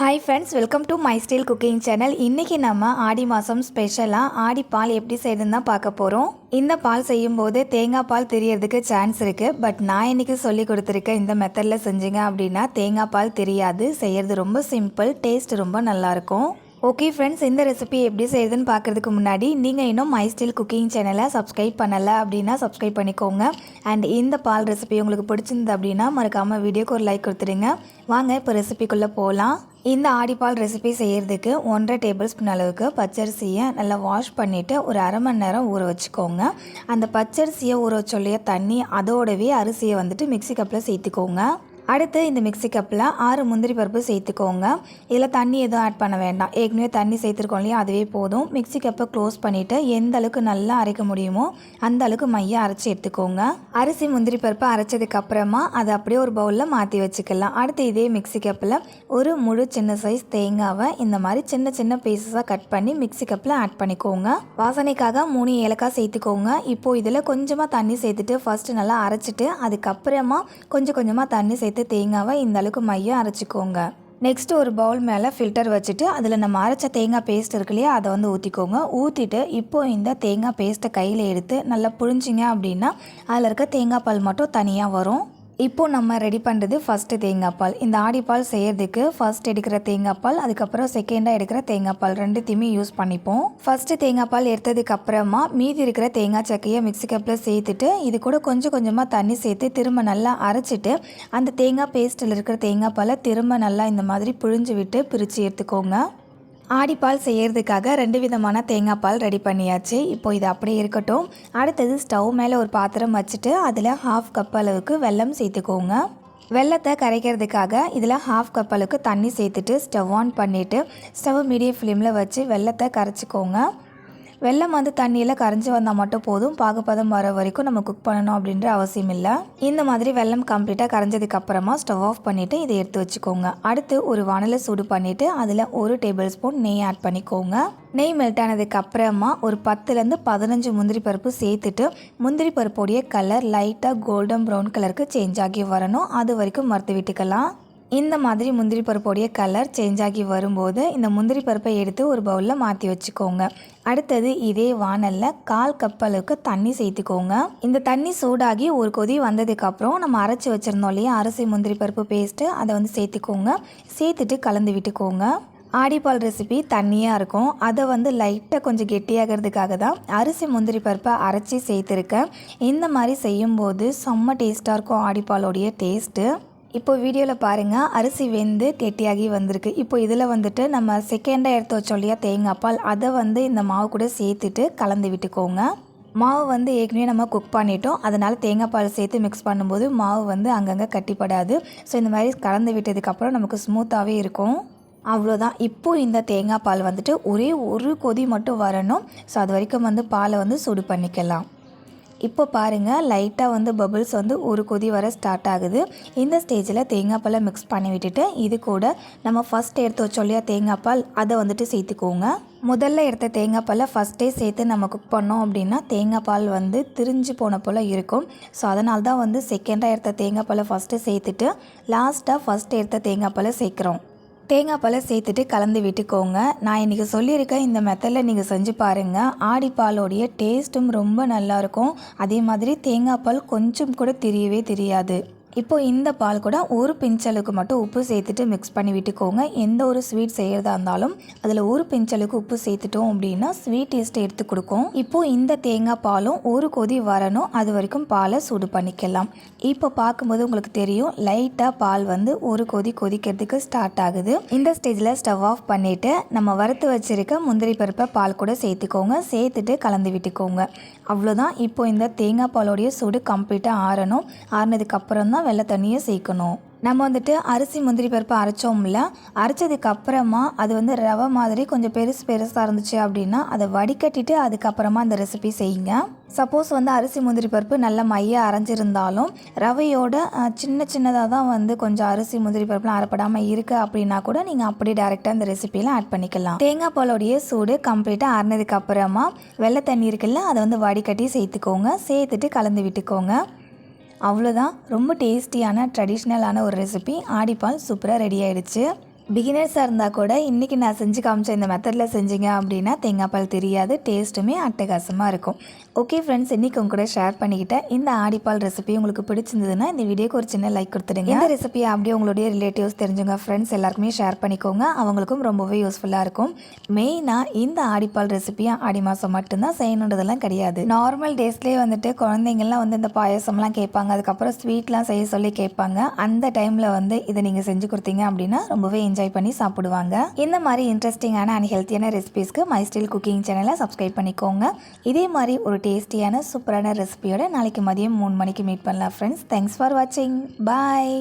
Hi friends welcome to my style cooking channel இன்றைக்கி நம்ம ஆடி மாதம் ஸ்பெஷலாக ஆடி பால் எப்படி செய்யுதுன்னு தான் பார்க்க போகிறோம் இந்த பால் செய்யும்போது தேங்காய் பால் தெரியறதுக்கு சான்ஸ் இருக்குது பட் நான் இன்றைக்கி சொல்லி கொடுத்துருக்க இந்த மெத்தடில் செஞ்சீங்க அப்படின்னா தேங்காய் பால் தெரியாது. செய்கிறது ரொம்ப சிம்பிள் டேஸ்ட் ரொம்ப நல்லாயிருக்கும் ஓகே ஃப்ரெண்ட்ஸ் இந்த ரெசிபி எப்படி செய்யுதுன்னு பார்க்குறதுக்கு முன்னாடி நீங்கள் இன்னும் மை ஸ்டில் குக்கிங் சேனலை சப்ஸ்கிரைப் பண்ணலை அப்படின்னா சப்ஸ்கிரைப் பண்ணிக்கோங்க. அண்ட் இந்த பால் ரெசிபி உங்களுக்கு பிடிச்சிருந்தது அப்படின்னா மறக்காமல் வீடியோக்கு ஒரு லைக் கொடுத்துருங்க வாங்க இப்போ ரெசிபிக்குள்ளே போகலாம் இந்த ஆடிப்பால் ரெசிபி செய்கிறதுக்கு ஒன்றரை டேபிள் ஸ்பூன் அளவுக்கு பச்சரிசியை நல்லா வாஷ் பண்ணிவிட்டு ஒரு அரை மணி நேரம் ஊற வச்சுக்கோங்க. அந்த பச்சரிசியை ஊற வச்சொல்லைய தண்ணி அதோடவே அரிசியை வந்துட்டு மிக்சி கப்பில் சேர்த்துக்கோங்க. அடுத்து இந்த மிக்ஸி கப்பில் ஆறு முந்திரி பருப்பு சேர்த்துக்கோங்க. இதில் தண்ணி எதுவும் ஆட் பண்ண வேண்டாம். ஏற்கனவே தண்ணி சேர்த்துருக்கோம் இல்லையா? அதுவே போதும். மிக்ஸி கப்பை க்ளோஸ் பண்ணிவிட்டு எந்த அளவுக்கு நல்லா அரைக்க முடியுமோ அந்த அளவுக்கு மைய அரைச்சி எடுத்துக்கோங்க. அரிசி முந்திரி பருப்பு அரைச்சதுக்கு அப்புறமா அதை அப்படியே ஒரு பவுலில் மாற்றி வச்சுக்கலாம். அடுத்து இதே மிக்சி கப்பில் ஒரு முழு சின்ன சைஸ் தேங்காவை இந்த மாதிரி சின்ன சின்ன பீசஸாக கட் பண்ணி மிக்ஸி கப்பில் ஆட் பண்ணிக்கோங்க. வாசனைக்காக மூணு ஏலக்காய் சேர்த்துக்கோங்க. இப்போது இதில் கொஞ்சமாக தண்ணி சேர்த்துட்டு ஃபஸ்ட்டு நல்லா அரைச்சிட்டு அதுக்கப்புறமா கொஞ்சம் கொஞ்சமாக தண்ணி சேர்த்து தேங்காவை இந்த அளவுக்கு மையம் அரைச்சிக்கோங்க. நெக்ஸ்ட் ஒரு பவுல் மேலே ஃபில்டர் வச்சுட்டு அதில் நம்ம அரைச்ச தேங்காய் பேஸ்ட் இருக்கு இல்லையா அதை வந்து ஊற்றிக்கோங்க ஊற்றிட்டு இப்போ இந்த தேங்காய் பேஸ்ட்டை கையில் எடுத்து நல்லா புழிஞ்சிங்க அப்படின்னா அதில் இருக்க தேங்காய் பால் மட்டும் தனியாக வரும். இப்போது நம்ம ரெடி பண்ணுறது ஃபஸ்ட்டு தேங்காய் பால். இந்த ஆடிப்பால் செய்கிறதுக்கு ஃபஸ்ட் எடுக்கிற தேங்காய் பால் அதுக்கப்புறம் செகண்டாக எடுக்கிற தேங்காய் பால் ரெண்டுத்தையுமே யூஸ் பண்ணிப்போம். ஃபஸ்ட்டு தேங்காய் பால் எடுத்ததுக்கு அப்புறமா மீதி இருக்கிற தேங்காய் சக்கையை மிக்சி கப்பில் சேர்த்துட்டு இது கூட கொஞ்சம் கொஞ்சமாக தண்ணி சேர்த்து திரும்ப நல்லா அரைச்சிட்டு அந்த தேங்காய் பேஸ்ட்டில் இருக்கிற தேங்காய் பாலை திரும்ப நல்லா இந்த மாதிரி புழிஞ்சு விட்டு பிரித்து எடுத்துக்கோங்க. ஆடிப்பால் செய்யறதுக்காக ரெண்டு விதமான தேங்காய் பால் ரெடி பண்ணியாச்சு. இப்போ இது அப்படியே இருக்கட்டும். அடுத்தது ஸ்டவ் மேலே ஒரு பாத்திரம் வச்சுட்டு அதில் ஹாஃப் கப் அளவுக்கு வெல்லம் சேர்த்துக்கோங்க. வெள்ளத்தை கரைக்கிறதுக்காக இதில் ஹாஃப் கப் அளவுக்கு தண்ணி சேர்த்துட்டு ஸ்டவ் ஆன் பண்ணிவிட்டு ஸ்டவ் மீடியம் ஃப்ளேமில் வச்சு வெள்ளத்தை கரைச்சிக்கோங்க. வெள்ளம் வந்து தண்ணியில் கரைஞ்சி வந்தால் மட்டும் போதும். பாகுப்பதம் வர வரைக்கும் நம்ம குக் பண்ணணும் அப்படின்ற அவசியம் இல்லை. இந்த மாதிரி வெள்ளம் கம்ப்ளீட்டாக கரைஞ்சதுக்கு அப்புறமா ஸ்டவ் ஆஃப் பண்ணிவிட்டு இதை எடுத்து வச்சுக்கோங்க. அடுத்து ஒரு வானலை சூடு பண்ணிவிட்டு அதில் ஒரு டேபிள் ஸ்பூன் நெய் ஆட் பண்ணிக்கோங்க. நெய் மெல்ட் ஆனதுக்கு அப்புறமா ஒரு பத்துலேருந்து பதினஞ்சு முந்திரி பருப்பு சேர்த்துட்டு முந்திரி பருப்போடைய கலர் லைட்டாக கோல்டன் ப்ரௌன் கலருக்கு சேஞ்ச் ஆகி வரணும். அது வரைக்கும் மறுத்து விட்டுக்கலாம். இந்த மாதிரி முந்திரி பருப்போடைய கலர் சேஞ்ச் ஆகி வரும்போது இந்த முந்திரி பருப்பை எடுத்து ஒரு பவுலில் மாற்றி வச்சுக்கோங்க. அடுத்தது இதே வானலில் கால் கப் அளவுக்கு தண்ணி சேர்த்துக்கோங்க. இந்த தண்ணி சூடாகி ஒரு கொதி வந்ததுக்கப்புறம் நம்ம அரைச்சி வச்சுருந்தோம் இல்லையா அரிசி முந்திரி பருப்பு பேஸ்ட்டு அதை வந்து சேர்த்துக்கோங்க. சேர்த்துட்டு கலந்து விட்டுக்கோங்க. ஆடிப்பால் ரெசிபி தண்ணியாக இருக்கும். அதை வந்து லைட்டாக கொஞ்சம் கெட்டியாகிறதுக்காக தான் அரிசி முந்திரி பருப்பை அரைச்சி சேர்த்துருக்கேன். இந்த மாதிரி செய்யும்போது செம்ம டேஸ்ட்டாக இருக்கும் ஆடிப்பாலோடைய டேஸ்ட்டு இப்போ வீடியோவில் பாருங்கள் அரிசி வெந்து கெட்டியாகி வந்திருக்கு. இப்போ இதில் வந்துட்டு நம்ம செகண்டாக எடுத்து வச்சோம் இல்லையா தேங்காய் பால். அதை வந்து இந்த மாவு கூட சேர்த்துட்டு கலந்து விட்டுக்கோங்க. மாவு வந்து ஏற்கனவே நம்ம குக் பண்ணிட்டோம். அதனால் தேங்காய் பால் சேர்த்து மிக்ஸ் பண்ணும்போது மாவு வந்து அங்கங்கே கட்டிப்படாது. ஸோ இந்த மாதிரி கலந்து விட்டதுக்கப்புறம் நமக்கு ஸ்மூத்தாகவே இருக்கும். அவ்வளோதான் இப்போ இந்த தேங்காய் பால் வந்துட்டு ஒரே ஒரு கொதி மட்டும் வரணும். ஸோ அது வரைக்கும் வந்து பாலை வந்து சூடு பண்ணிக்கலாம். இப்போ பாருங்கள் லைட்டாக வந்து பபுள்ஸ் வந்து ஒரு கொதி வர ஸ்டார்ட் ஆகுது. இந்த ஸ்டேஜில் தேங்காய் பாலை மிக்ஸ் பண்ணி விட்டுட்டு இது கூட நம்ம ஃபஸ்ட் எடுத்து வச்சோம் இல்லையா தேங்காய் பால் அதை வந்துட்டு சேர்த்துக்கோங்க. முதல்ல எடுத்த தேங்காய் பாலை ஃபஸ்ட்டே சேர்த்து நம்ம குக் பண்ணோம் அப்படின்னா தேங்காய் பால் வந்து திரிஞ்சு போன போல் இருக்கும். ஸோ அதனால தான் வந்து செகண்டாக எடுத்த தேங்காய் பாலை ஃபஸ்ட்டு சேர்த்துட்டு லாஸ்ட்டாக ஃபஸ்ட் எடுத்த தேங்காய் பாலை சேர்க்குறோம். தேங்காய் பழம் சேர்த்துட்டு கலந்து விட்டுக்கோங்க. நான் இன்றைக்கி சொல்லியிருக்கேன் இந்த மெத்தடில் நீங்கள் செஞ்சு பாருங்கள் ஆடிப்பாலோடைய டேஸ்ட்டும் ரொம்ப நல்லாயிருக்கும் அதே மாதிரி தேங்காய் பால் கொஞ்சம் கூட தெரியவே தெரியாது. இப்போது இந்த பால் கூட ஒரு பிஞ்சளவுக்கு மட்டும் உப்பு சேர்த்துட்டு மிக்ஸ் பண்ணி விட்டுக்கோங்க. எந்த ஒரு ஸ்வீட் செய்கிறதா இருந்தாலும் அதில் ஒரு பிஞ்சலுக்கு உப்பு சேர்த்துட்டோம் அப்படின்னா ஸ்வீட் டேஸ்ட்டை எடுத்து கொடுக்கும். இப்போது இந்த தேங்காய் பாலும் ஒரு கொதி வரணும். அது வரைக்கும் பாலை சூடு பண்ணிக்கலாம். இப்போ பார்க்கும்போது உங்களுக்கு தெரியும் லைட்டாக பால் வந்து ஒரு கொதி கொதிக்கிறதுக்கு ஸ்டார்ட் ஆகுது. இந்த ஸ்டேஜில் ஸ்டவ் ஆஃப் பண்ணிவிட்டு நம்ம வறுத்து வச்சிருக்க முந்திரி பருப்பை பால் கூட சேர்த்துக்கோங்க. சேர்த்துட்டு கலந்து விட்டுக்கோங்க. அவ்வளோதான் இப்போ இந்த தேங்காய் பாலோடைய சூடு கம்ப்ளீட்டாக ஆறணும். ஆறினதுக்கப்புறம் தான் தான் வெள்ளை தண்ணியை சேர்க்கணும். நம்ம வந்துட்டு அரிசி முந்திரி பருப்பு அரைச்சோம்ல அரைச்சதுக்கு அப்புறமா அது வந்து ரவை மாதிரி கொஞ்சம் பெருசு பெருசாக இருந்துச்சு அப்படின்னா அதை வடிகட்டிட்டு அதுக்கப்புறமா அந்த ரெசிபி செய்யுங்க. சப்போஸ் வந்து அரிசி முந்திரி பருப்பு நல்ல மைய அரைஞ்சிருந்தாலும் ரவையோட சின்ன சின்னதாக தான் வந்து கொஞ்சம் அரிசி முந்திரி பருப்புலாம் அரைப்படாமல் இருக்குது அப்படின்னா கூட நீங்கள் அப்படியே டேரெக்டாக அந்த ரெசிபியில் ஆட் பண்ணிக்கலாம். தேங்காய் பாலோடைய சூடு கம்ப்ளீட்டாக அரைனதுக்கு அப்புறமா வெள்ளை தண்ணி இருக்குல்ல அதை வந்து வடிகட்டி சேர்த்துக்கோங்க. சேர்த்துட்டு கலந்து விட்டுக்கோங்க. அவ்வளோதான் ரொம்ப டேஸ்டியான ட்ரெடிஷ்னலான ஒரு ரெசிபி ஆடிப்பால் சூப்பராக ரெடி ஆகிடுச்சு பிகினர்ஸாக இருந்தால் கூட இன்றைக்கி நான் செஞ்சு காமிச்ச இந்த மெத்தடில் செஞ்சீங்க அப்படின்னா தேங்காய் பால் தெரியாது டேஸ்ட்டுமே அட்டகாசமாக இருக்கும். ஓகே ஃப்ரெண்ட்ஸ் இன்றைக்கி உங்க கூட ஷேர் பண்ணிக்கிட்டேன் இந்த ஆடிப்பால் ரெசிபி உங்களுக்கு பிடிச்சிருந்ததுன்னா இந்த வீடியோக்கு ஒரு சின்ன லைக் கொடுத்துடுங்க. இந்த ரெசிபியை அப்படியே உங்களுடைய ரிலேட்டிவ்ஸ் தெரிஞ்சுங்க ஃப்ரெண்ட்ஸ் எல்லாருக்குமே ஷேர் பண்ணிக்கோங்க. அவங்களுக்கும் ரொம்பவே யூஸ்ஃபுல்லாக இருக்கும். மெயினாக இந்த ஆடிப்பால் ரெசிபியை ஆடி மாதம் மட்டும்தான் செய்யணுன்றதெல்லாம் கிடையாது. நார்மல் டேஸ்லேயே வந்துட்டு குழந்தைங்கள்லாம் வந்து இந்த பாயசம்லாம் கேட்பாங்க. அதுக்கப்புறம் ஸ்வீட்லாம் செய்ய சொல்லி கேட்பாங்க. அந்த டைமில் வந்து இதை நீங்கள் செஞ்சு கொடுத்தீங்க அப்படின்னா ரொம்பவே என்ஜாய் என்ஜாய் பண்ணி சாப்பிடுவாங்க. இந்த மாதிரி இன்ட்ரெஸ்டிங்கான அண்ட் ஹெல்த்தியான ரெசிபிஸ்க்கு மை ஸ்டைல் குக்கிங் சேனலை சப்ஸ்கிரைப் பண்ணிக்கோங்க. இதே மாதிரி ஒரு டேஸ்டியான சூப்பரான ரெசிபியோட நாளைக்கு மதியம் மூணு மணிக்கு மீட் பண்ணலாம் ஃப்ரெண்ட்ஸ் தேங்க்ஸ் ஃபார் வாட்சிங் பாய்